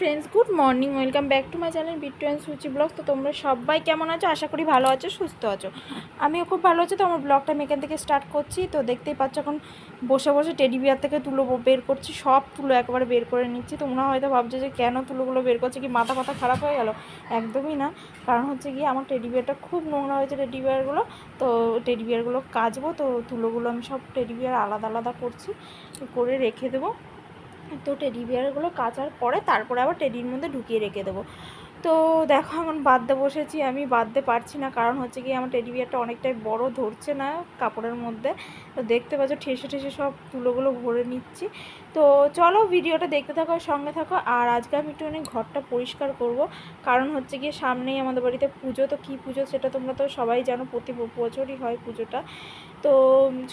Friends good morning welcome back to my channel Bittu and Suchi vlog তো তোমরা সবাই কেমন আছো? আশা করি ভালো আছো, সুস্থ আছো। আমিও খুব ভালো আছি, তো আমার ব্লগটা আমি এখান থেকে স্টার্ট করছি। তো দেখতেই পাচ্ছ এখন বসে বসে টেডি বিয়ার থেকে তুলো বের করছি, সব তুলো একবারে বের করে নিচ্ছি। তোমরা হয়তো ভাবছ যে কেন তুলোগুলো বের করছে, কি মাথা মাথা খারাপ হয়ে গেল? একদমই না। কারণ হচ্ছে গিয়ে আমার টেডি বিয়ারটা খুব নোংরা হয়েছে টেডি বিয়ারগুলো তো টেডি বিয়ারগুলো কাচবো, তো তুলোগুলো আমি সব টেডি বিয়ার আলাদা আলাদা করছি। করে রেখে দেবো। তো টেডি বিয়ারগুলো কাচার পরে তারপরে আবার টেডির মধ্যে ঢুকিয়ে রেখে দেবো। তো দেখো, এখন বাঁধতে বসেছি, আমি বাঁধতে পারছি না, কারণ হচ্ছে কি আমার টেডি বিয়ারটা অনেকটাই বড়, ধরছে না কাপড়ের মধ্যে। তো দেখতে পাচ্ছ, ঠেসে ঠেসে সব তুলোগুলো ভরে নিচ্ছি। তো চলো ভিডিওটা দেখতে থাকো সঙ্গে থাকো, আর আজকে আমি একটুখানি ঘরটা পরিষ্কার করব। কারণ হচ্ছে গিয়ে সামনেই আমাদের বাড়িতে পুজো, তো কী পুজো সেটা তোমরা তো সবাই জানো, প্রতি বছরই হয় পুজোটা। তো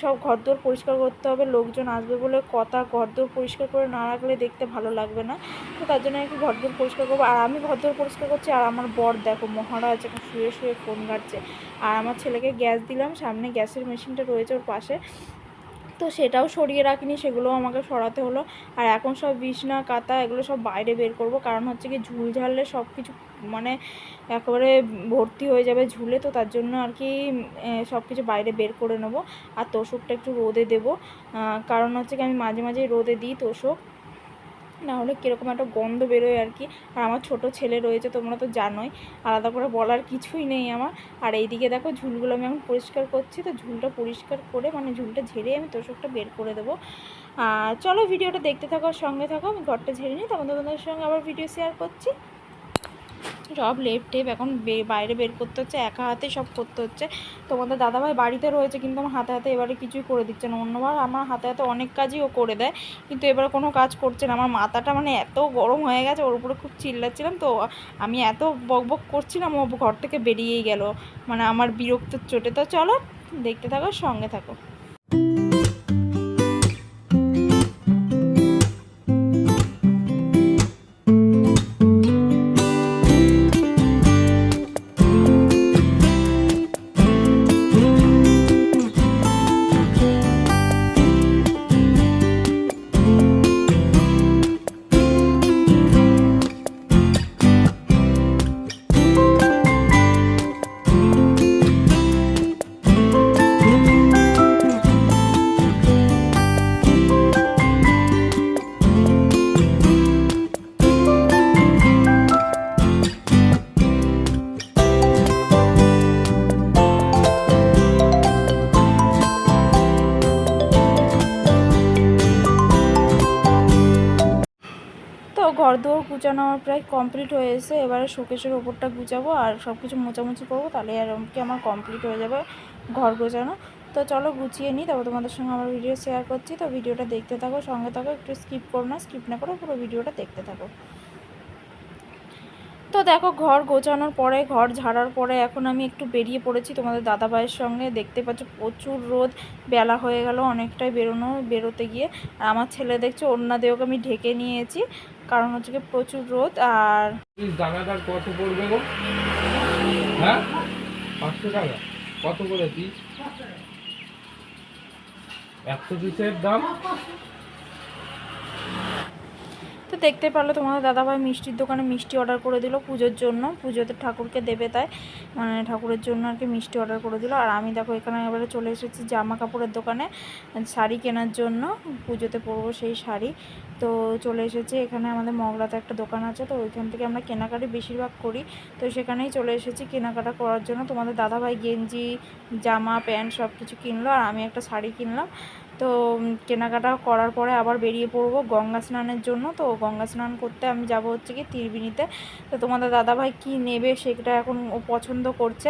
সব ঘরদোর পরিষ্কার করতে হবে, লোকজন আসবে বলে কথা, ঘরদোর পরিষ্কার করে না রাখলে দেখতে ভালো লাগবে না। তো তার জন্য আমি কি ঘরদোর পরিষ্কার করব। আর আমি ঘরদোর পরিষ্কার করছি, আর আমার বর দেখো মহারাজ এখন শুয়ে শুয়ে ফোন ঘাটছে। আর আমার ছেলেকে গ্যাস দিলাম, সামনে গ্যাসের মেশিনটা রয়েছে ওর পাশে। তো সেটাও সরিয়ে রাখিনি, সেগুলোও আমাকে সরাতে হলো। আর এখন সব বিছনা কাতা এগুলো সব বাইরে বের করব। কারণ হচ্ছে কি ঝুল ঝাড়লে সব কিছু মানে একেবারে ভর্তি হয়ে যাবে ঝুলে, তো তার জন্য আর কি সব কিছু বাইরে বের করে নেব। আর তোষকটা একটু রোদে দেব। কারণ হচ্ছে কি আমি মাঝে মাঝে রোদে দিই তোষক। না হলে কীরকম একটা গন্ধ বেরোয় আর কি। আর আমার ছোট ছেলে রয়েছে, তোমরা তো জানোই। আলাদা করে বলার কিছুই নেই আমার। আর এইদিকে দেখো ঝুলগুলো আমি এখন পরিষ্কার করছি, তো ঝুলটা পরিষ্কার করে মানে ঝুলটা ঝেড়ে আমি তোষকটা বের করে দেবো। আর চলো ভিডিওটা দেখতে থাকো সঙ্গে থাকো, আমি ঘরটা ঝেড়ে নিই, তখন তোমাদের সঙ্গে আবার ভিডিও শেয়ার করছি। সব লেপ টেপ এখন বাইরে বের করতে হচ্ছে, একা হাতে সব করতে হচ্ছে। তোমাদের দাদাভাই বাড়িতে রয়েছে, কিন্তু আমার হাতে হাতে এবারে কিছুই করে দিচ্ছে না। অন্যবার আমার হাতে হাতে অনেক কাজই ও করে দেয়, কিন্তু এবার কোনো কাজ করছে না। আমার মাথাটা মানে এত গরম হয়ে গেছে, ওর উপরে খুব চিল্লাচ্ছিলাম। তো আমি এত বক বক করছিলাম ও ঘর থেকে বেরিয়েই গেল। মানে আমার বিরক্ত চোটে। তো চলো, দেখতে থাকো, সঙ্গে থাকো। গুছানো আমার প্রায় কমপ্লিট হয়ে এসে এবারে শোকেশের ওপরটা গুছাবো আর সব কিছু মোচামুচি করব, তাহলে আর কি আমার কমপ্লিট হয়ে যাবে ঘর গোছানো। তো চলো গুছিয়ে নিই, তারপর তোমাদের সঙ্গে আমার ভিডিও শেয়ার করছি। তো ভিডিওটা দেখতে থাকো, সঙ্গে থাকো, একটু স্কিপ করো না স্কিপ না করে পুরো ভিডিওটা দেখতে থাকো। তো দেখো ঘর গোছানোর পরে, ঘর ঝাড়ার পরে এখন আমি একটু বেরিয়ে পড়েছি তোমাদের দাদা ভাইয়ের সঙ্গে। দেখতে পাচ্ছ প্রচুর রোদ, বেলা হয়ে গেল অনেকটাই বেরোনো, বেরোতে গিয়ে। আর আমার ছেলে দেখছ, অন্য দেহকে আমি ঢেকে নিয়েছি। কারণ হচ্ছে কি প্রচুর রোদ, আর দানাদার কত পড়বে গো? হ্যাঁ? পাঁচশো টাকা। কত করে পিস? একশো পিসের দাম? তো দেখতে পারল তোমাদের দাদাভাই মিষ্টির দোকানে মিষ্টি অর্ডার করে দিল পুজোর জন্য। পুজোতে ঠাকুরকে দেবে তাই মানে ঠাকুরের জন্য আর কি মিষ্টি অর্ডার করে দিল। আর আমি দেখো এখানে এবারে চলে এসেছি জামা কাপড়ের দোকানে, শাড়ি কেনার জন্য। পুজোতে পরবো সেই শাড়ি। তো চলে এসেছি এখানে আমাদের মগরাতে একটা দোকান আছে, তো ওইখান থেকে আমরা কেনাকাটি বেশিরভাগ করি। তো সেখানেই চলে এসেছি কেনাকাটা করার জন্য। তোমাদের দাদাভাই গেঞ্জি, জামা, প্যান্ট সব কিছু কিনলো। আর আমি একটা শাড়ি কিনলাম। তো কেনাকাটা করার পরে আবার বেরিয়ে পড়ব গঙ্গা স্নানের জন্য। তো গঙ্গা স্নান করতে আমি যাব হচ্ছে কি তিরবিনিতে। তো তোমাদের দাদাভাই কি নেবে সেটা এখন ও পছন্দ করছে।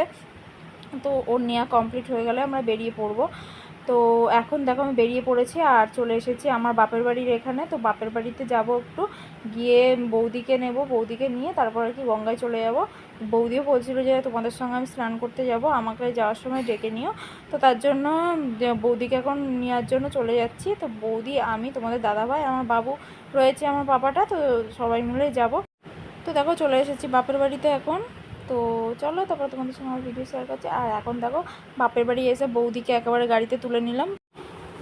তো ওর নেওয়া কমপ্লিট হয়ে গেলে আমরা বেরিয়ে পড়ব। তো এখন দেখো আমি বেরিয়ে পড়েছি আর চলে এসেছি আমার বাপের বাড়ির এখানে। তো বাপের বাড়িতে যাব একটু, গিয়ে বৌদিকে নেব, বৌদিকে নিয়ে তারপর আর কি গঙ্গায় চলে যাব। বৌদিও বলছিল যে তোমাদের সঙ্গে আমি স্নান করতে যাব, আমাকে যাওয়ার সময় ডেকে নিও। তো তার জন্য বৌদিকে এখন নেওয়ার জন্য চলে যাচ্ছি। তো বৌদি, আমি, তোমাদের দাদাভাই, আমার বাবু রয়েছে আমার বাবাটা তো সবাই মিলে যাব। তো দেখো চলে এসেছি বাপের বাড়িতে এখন। তো চলো, তারপর তোমাদের সঙ্গে আমার ভিডিও শেয়ার করছি। আর এখন দেখো, বাপের বাড়ি এসে বৌদিকে একেবারে গাড়িতে তুলে নিলাম।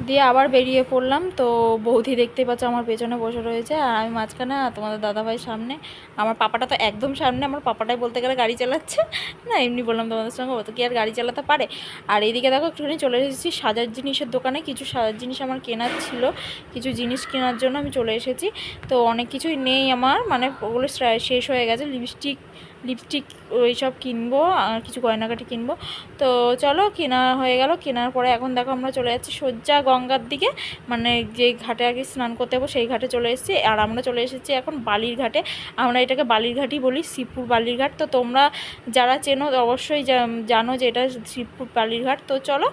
দিয়ে আবার বেরিয়ে পড়লাম। তো বৌদি দেখতে পাচ্ছ আমার পেছনে বসে রয়েছে। আর আমি মাঝখানে তোমাদের দাদাভাই সামনে। আমার পাপাটা তো একদম সামনে, আমার পাপাটাই বলতে গেলে গাড়ি চালাচ্ছে। না, এমনি বললাম তোমাদের সঙ্গে, ও তো কি আর গাড়ি চালাতে পারে? আর এইদিকে দেখো, একটুখানি চলে এসেছি সাজার জিনিসের দোকানে। কিছু সাজার জিনিস আমার কেনার ছিল, কিছু জিনিস কেনার জন্য আমি চলে এসেছি। তো অনেক কিছুই নেই আমার মানে ওগুলো শেষ হয়ে গেছে, লিপস্টিক লিপস্টিক ওইসব কিনবো আর কিছু গয়নাগাটি কিনবো। তো চলো, কেনা হয়ে গেল। কেনার পরে এখন দেখো আমরা চলে যাচ্ছি সজ্জা গঙ্গার দিকে। মানে যে ঘাটে আর কি স্নান করতে যাব, সেই ঘাটে চলে এসেছি। আর আমরা চলে এসেছি এখন বালির ঘাটে। আমরা এটাকে বালির ঘাটই বলি, শিবপুর বালির ঘাট। তো তোমরা যারা চেনো, অবশ্যই জানো যে এটা শিবপুর বালির ঘাট। তো চলো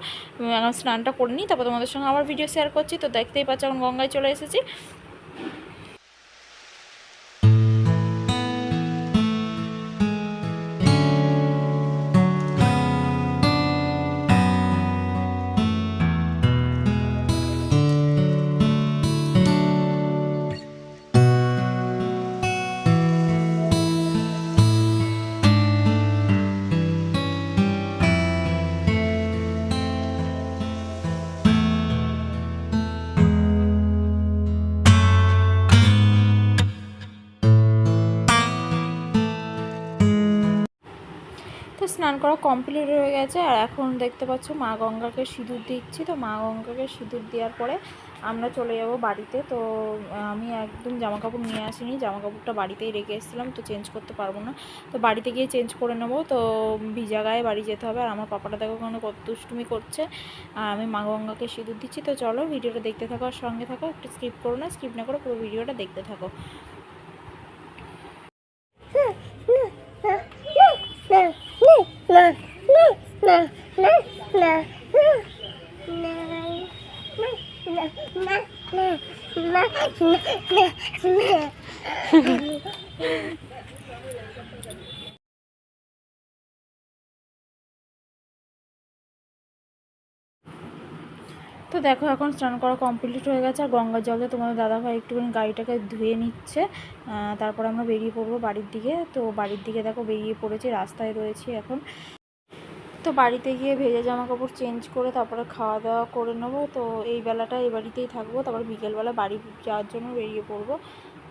স্নানটা করে নিই। তারপর তোমাদের সঙ্গে আবার ভিডিও শেয়ার করছি। তো দেখতেই পাচ্ছ, এখন গঙ্গায় চলে এসেছি। তো স্নান করা কমপ্লিট হয়ে গেছে। আর এখন দেখতে পাচ্ছ মা গঙ্গাকে সিঁদুর দিচ্ছি। তো মা গঙ্গাকে সিঁদুর দেওয়ার পরে আমরা চলে যাব বাড়িতে। তো আমি একদম জামা কাপড় নিয়ে আসিনি। জামা কাপড়টা বাড়িতেই রেখে এসেছিলাম। তো চেঞ্জ করতে পারব না। তো বাড়িতে গিয়ে চেঞ্জ করে নেব। তো ভিজা গায়ে বাড়ি যেতে হবে। আর আমার পাপাটা দেখো ওখানে কত দুষ্টুমি করছে। আর আমি মা গঙ্গাকে সিঁদুর দিচ্ছি। তো চলো ভিডিওটা দেখতে থাকো আর সঙ্গে থাকো। একটু স্কিপ করো না স্কিপ না করে পুরো ভিডিওটা দেখতে থাকো। তো দেখো, এখন স্নান করা কমপ্লিট হয়ে গেছে আর গঙ্গার জলে তোমাদের দাদাভাই একটুখানি গাড়িটাকে ধুয়ে নিচ্ছে। তারপর আমরা বেরিয়ে পড়ব বাড়ির দিকে। তো বাড়ির দিকে দেখো, বেরিয়ে পড়েছি, রাস্তায় রয়েছি এখন। তো বাড়িতে গিয়ে ভেজা জামা কাপড় চেঞ্জ করে তারপরে খাওয়া দাওয়া করে নেব। তো এই বেলাটা এই বাড়িতেই থাকব। তারপর বিকেলবেলা বাড়ি যাওয়ার জন্য বেরিয়ে পড়ব।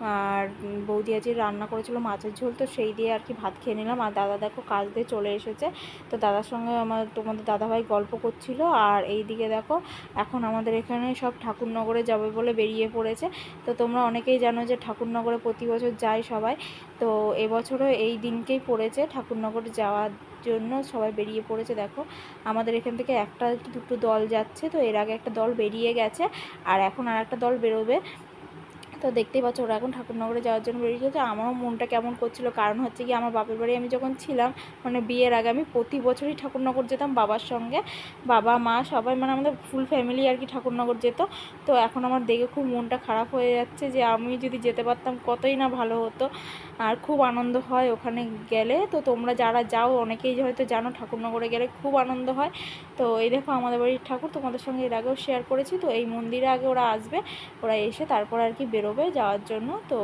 আর বৌদি আজকে রান্না করেছিল মাছের ঝোল, তো সেই দিয়ে আর কি ভাত খেয়ে নিলাম। আর দাদা দেখো কাজ দিয়ে চলে এসেছে। তো দাদার সঙ্গে আমার তোমাদের দাদাভাই গল্প করছিল। আর এই দিকে দেখো, এখন আমাদের এখানে সব ঠাকুরনগরে যাবে বলে বেরিয়ে পড়েছে। তো তোমরা অনেকেই জানো যে ঠাকুরনগরে প্রতি বছর যায় সবাই। তো এবছরও এই দিনকেই পড়েছে ঠাকুরনগর যাওয়ার জন্য সবাই বেরিয়ে পড়েছে। দেখো, আমাদের এখান থেকে একটা দুটো দল যাচ্ছে, তো এর আগে একটা দল বেরিয়ে গেছে। আর এখন আর একটা দল বেরোবে। তো দেখতেই পাচ্ছ ওরা এখন ঠাকুরনগরে যাওয়ার জন্য বেরিয়ে গেছে আমারও মনটা কেমন করছিল, কারণ হচ্ছে কি আমার বাপের বাড়ি আমি যখন ছিলাম মানে বিয়ের আগে আমি প্রতি বছরই ঠাকুরনগর যেতাম বাবার সঙ্গে। বাবা, মা সবাই মানে আমাদের ফুল ফ্যামিলি আর কি ঠাকুরনগর যেত। তো এখন আমার দেখে খুব মনটা খারাপ হয়ে যাচ্ছে যে আমি যদি যেতে পারতাম কতই না ভালো হতো। আর খুব আনন্দ হয় ওখানে গেলে। তো তোমরা যারা যাও, অনেকেই হয়তো জানো ঠাকুরনগরে গেলে খুব আনন্দ হয়। তো এই দেখো আমাদের বাড়ির ঠাকুর, তোমাদের সঙ্গে এর আগেও শেয়ার করেছি। তো এই মন্দিরে আগে ওরা আসবে, ওরা এসে তারপর আর কি বেরোবে যাওয়ার জন্য। তো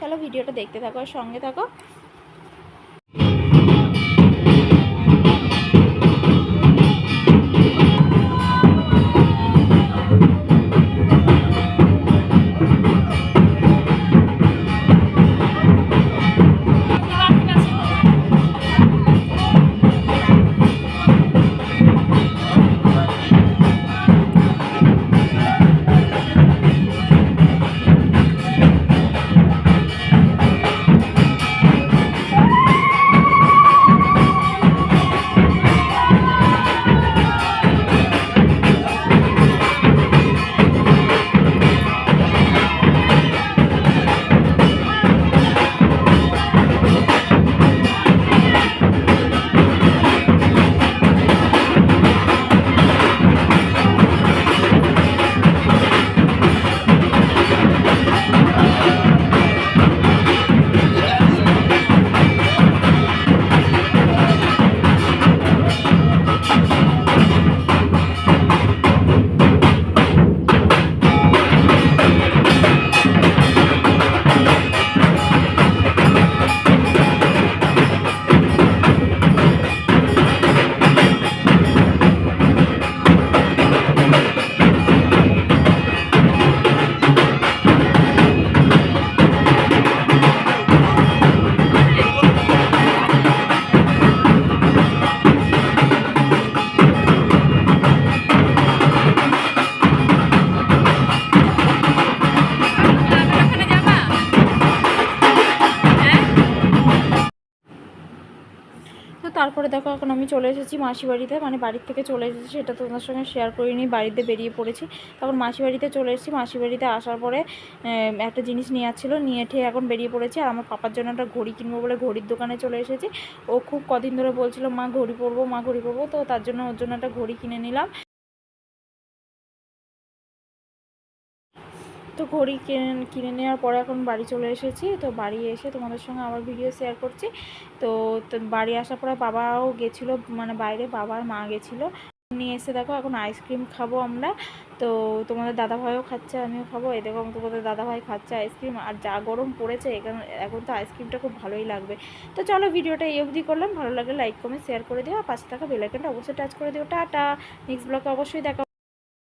চলো ভিডিওটা দেখতে থাকো আর সঙ্গে থাকো। দেখো, এখন আমি চলে এসেছি মাসি বাড়িতে মানে বাড়ির থেকে চলে এসেছি, সেটা তোমাদের সঙ্গে শেয়ার করিনি, বাড়িতে বেরিয়ে পড়েছি। তখন মাসি বাড়িতে চলে এসেছি, মাসি বাড়িতে আসার পরে একটা জিনিস নিয়ে আসছিল নিয়ে ঠেয়ে এখন বেরিয়ে পড়েছি, আর আমার পাপার জন্য একটা ঘড়ি কিনবো বলে ঘড়ির দোকানে চলে এসেছি। ও খুব কদিন ধরে বলছিল, মা, ঘড়ি পরবো, মা, ঘড়ি পরবো। তো তার জন্য ওর জন্য একটা ঘড়ি কিনে নিলাম। তো ঘড়ি কিনে কিনে নেওয়ার পরে এখন বাড়ি চলে এসেছি। তো বাড়ি এসে তোমাদের সঙ্গে আবার ভিডিও শেয়ার করছি। তো বাড়ি আসার পরে বাবাও গেছিল মানে বাইরে বাবার মা গেছিল। নিয়ে এসে দেখো এখন আইসক্রিম খাব আমরা। তো তোমাদের দাদাভাইও খাচ্ছে, আমিও খাব। এই দেখো তোমাদের দাদাভাই খাচ্ছে আইসক্রিম আর যা গরম পড়েছে, এখানে, এখন তো আইসক্রিমটা খুব ভালোই লাগবে। তো চলো ভিডিওটা এই অবধি করলাম। ভালো লাগলে লাইক কমেন্ট শেয়ার করে দিও। আর পাশে থাকা বেলাইকনটা অবশ্যই টাচ করে দিও। টাটা! নেক্সট ব্লগে অবশ্যই দেখা